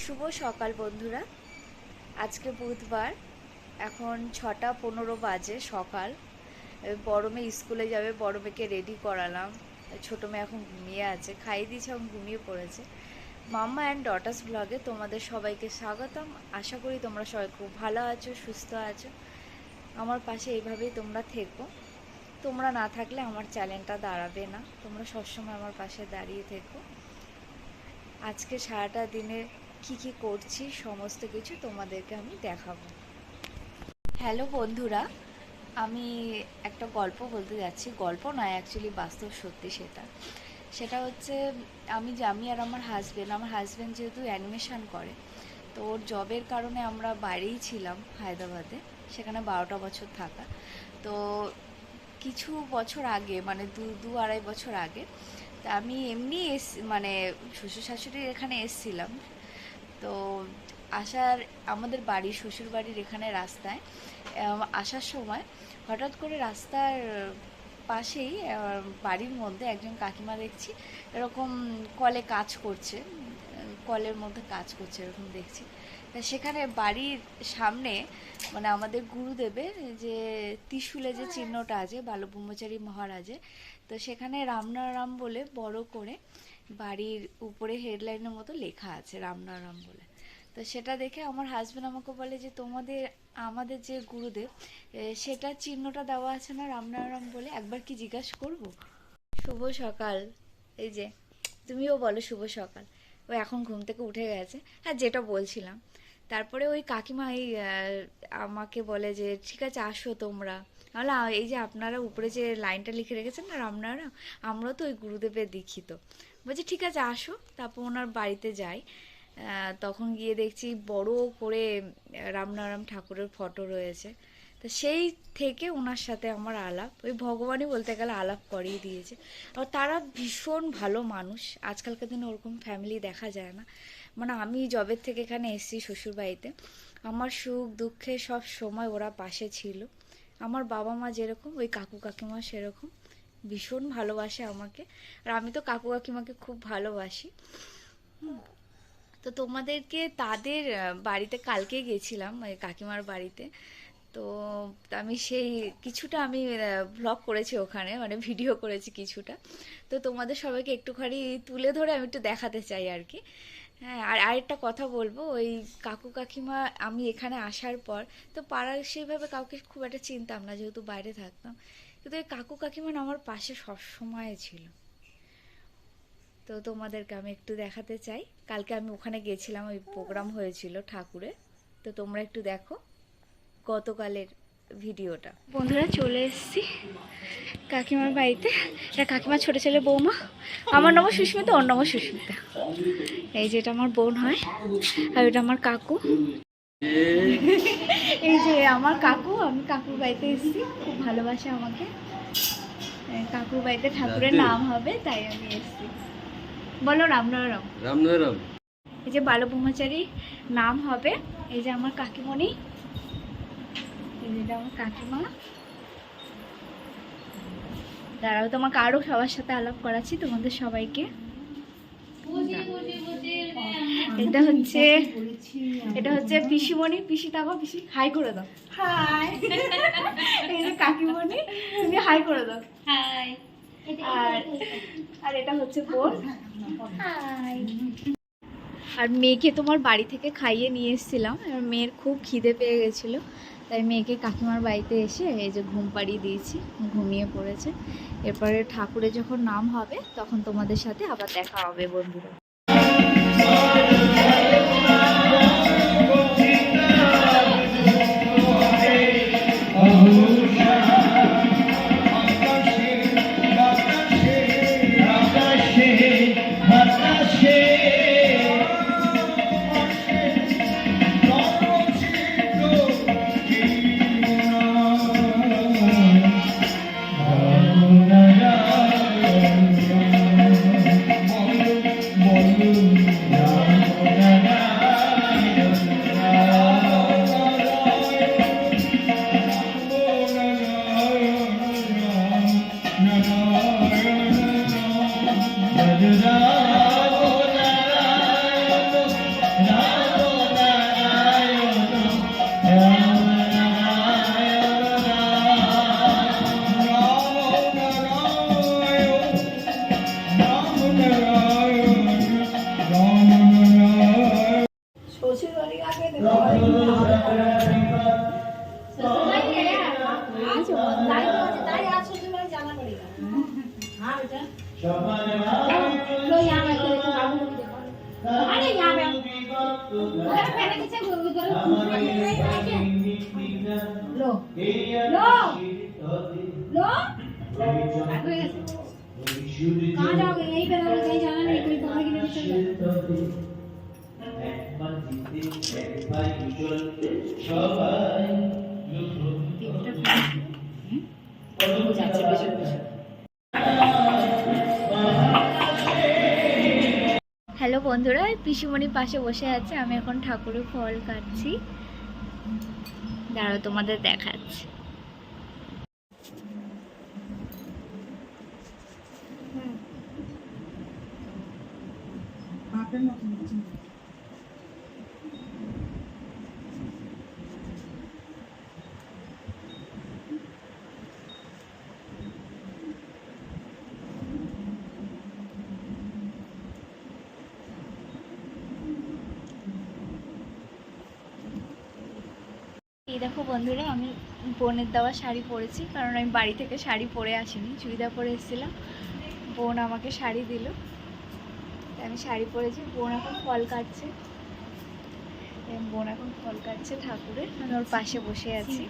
শুভ সকাল বন্ধুরা। আজকে বুধবার, এখন ছটা পনেরো বাজে সকাল। বড় মেয়ে স্কুলে যাবে বড় মেয়েকে রেডি করালাম। ছোটো মেয়ে এখন ঘুমিয়ে আছে, খাইয়ে দিয়েছে, এখন ঘুমিয়ে পড়েছে। মাম্মা অ্যান্ড ডটার্স ব্লগে তোমাদের সবাইকে স্বাগতম। আশা করি তোমরা সবাই খুব ভালো আছো, সুস্থ আছো। আমার পাশে এইভাবেই তোমরা থেকো। তোমরা না থাকলে আমার চ্যানেলটা দাঁড়াবে না। তোমরা সবসময় আমার পাশে দাঁড়িয়ে থেকো। আজকে সারাটা দিনে কি কি করছি, সমস্ত কিছু তোমাদেরকে আমি দেখাবো। হ্যালো বন্ধুরা, আমি একটা গল্প বলতে যাচ্ছি। গল্প নয় অ্যাকচুয়ালি বাস্তব সত্যি সেটা। সেটা হচ্ছে, আমি আমি আর আমার হাজবেন্ড আমার হাজবেন্ড যেহেতু অ্যানিমেশন করে, তো ওর জবের কারণে আমরা বাইরেই ছিলাম হায়দ্রাবাদে, সেখানে বারোটা বছর থাকা। তো কিছু বছর আগে মানে দু দু আড়াই বছর আগে, তা আমি এমনি এস মানে শ্বশুর শাশুড়ির এখানে এসছিলাম। তো আসার, আমাদের বাড়ি শ্বশুর বাড়ির এখানে রাস্তায় আসার সময় হঠাৎ করে রাস্তার পাশেই বাড়ির মধ্যে একজন কাকিমা দেখছি, এরকম কলে কাজ করছে, কলের মধ্যে কাজ করছে, এরকম দেখছি। তা সেখানে বাড়ির সামনে মানে আমাদের গুরুদেবের যে ত্রিশুলে যে চিহ্নটা আছে বালক ব্রহ্মচারী মহারাজের, তো সেখানে রামনারাম বলে বড় করে বাড়ির উপরে হেডলাইনের মতো লেখা আছে রামনারাম বলে। তো সেটা দেখে আমার হাজবেন্ড আমাকে বলে যে, তোমাদের, আমাদের যে গুরুদেব সেটা চিহ্নটা দেওয়া আছে না রামনারাম বলে? একবার কি জিজ্ঞাসা করব? শুভ সকাল। এই যে, তুমিও বলো শুভ সকাল। ও এখন ঘুম থেকে উঠে গেছে। হ্যাঁ যেটা বলছিলাম। তারপরে ওই কাকিমা, এই আমাকে বলে যে, ঠিক আছে, আসো তোমরা। বলে এই যে আপনারা উপরে যে লাইনটা লিখে রেখেছেন না রামনারাম আমরা তো ওই গুরুদেবের দীক্ষিত। বলছি, ঠিক আছে, আসো। তারপর ওনার বাড়িতে যাই। তখন গিয়ে দেখছি বড় করে রামনারাম ঠাকুরের ফটো রয়েছে। তো সেই থেকে ওনার সাথে আমার আলাপ। ওই ভগবানই বলতে গেলে আলাপ করিয়ে দিয়েছে। আর তারা ভীষণ ভালো মানুষ। আজকালকার দিনে ওরকম ফ্যামিলি দেখা যায় না। মানে আমি জবের থেকে এখানে এসেছি শ্বশুরবাড়িতে। আমার সুখ দুঃখে সব সময় ওরা পাশে ছিল। আমার বাবা মা যেরকম, ওই কাকু কাকিমা সেরকম। ভীষণ ভালোবাসে আমাকে। আর আমি তো কাকু কাকিমাকে খুব ভালোবাসি। তো তোমাদেরকে তাদের বাড়িতে কালকে গেছিলাম, ওই কাকিমার বাড়িতে। তো আমি সেই কিছুটা আমি ব্লগ করেছি ওখানে মানে ভিডিও করেছি কিছুটা। তো তোমাদের সবাইকে একটুখানি তুলে ধরে আমি একটু দেখাতে চাই আর কি। হ্যাঁ আর আরেকটা কথা বলব, ওই কাকু কাকিমা আমি এখানে আসার পর, তো পাড়ার সেইভাবে কাউকে খুব একটা চিনতাম না, যেহেতু বাইরে থাকতাম। কিন্তু ওই কাকু কাকিমা আমার পাশে সবসময় ছিল। তো তোমাদেরকে আমি একটু দেখাতে চাই। কালকে আমি ওখানে গেছিলাম, ওই প্রোগ্রাম হয়েছিল ঠাকুরে। তো তোমরা একটু দেখো গতকালের ভিডিওটা। বন্ধুরা, চলে এসেছি কাকিমার বাড়িতে। এটা কাকিমার ছোট ছেলে বৌমা। আমার নাম সুস্মিতা, ওর নাম সুস্মিতা। এই যে এটা আমার বোন হয় আর এটা আমার কাকু। এই যে আমার কাকু আমি কাকুর বাড়িতে এসেছি খুব ভালোবাসে আমাকে। কাকুর বাড়িতে ঠাকুরের নাম হবে তাই আমি এসেছি। বলো রাম রাম রাম রাম এই যে বালক ব্রহ্মচারী নাম হবে এই যে আমার কাকিমণি। এই যে এটা আমার কাকিমা। দাঁড়াও তোমাকে আরও সবার সাথে আলাপ করাচ্ছি তোমাদের সবাইকে। এটা হচ্ছে এটা হচ্ছে পিসিমণি। পিসি তাকো পিসি হাই করে দাও। হাই এই যে কাকিমণি তুমি হাই করে দাও। হাই আর আর এটা হচ্ছে বোন। হাই আর মেয়েকে তোমার বাড়ি থেকে খাইয়ে নিয়ে এসেছিলাম। আর মেয়ের খুব খিদে পেয়ে গেছিল। তাই মেয়েকে কাকিমার বাড়িতে এসে এই যে ঘুম পাড়িয়ে দিয়েছি, ঘুমিয়ে পড়েছে। এরপরে ঠাকুরে যখন নাম হবে, তখন তোমাদের সাথে আবার দেখা হবে বন্ধুরা। Jai लो यहाँ बैठो देखो बाबू अरे यहाँ पे। उधर पहले किसे उधर लो। लो। लो। कहाँ जाओगे? यहीं पे रहोगे कहीं जाना नहीं कोई पकड़ के लेके चल जाए। বন্ধুরা পিসিমণির পাশে বসে আছে আমি এখন ঠাকুরের ফল কাটছি। দাঁড়াও তোমাদের দেখাচ্ছি। এই দেখো বন্ধুরা, আমি বোনের দেওয়া শাড়ি পরেছি, কারণ আমি বাড়ি থেকে শাড়ি পরে আসিনি, চুড়িদার পরে এসেছিলাম। বোন আমাকে শাড়ি দিল। আমি শাড়ি পরেছি, বোন এখন ফল কাটছে। বোন এখন ফল কাটছে ঠাকুরের, আমি ওর পাশে বসে আছি।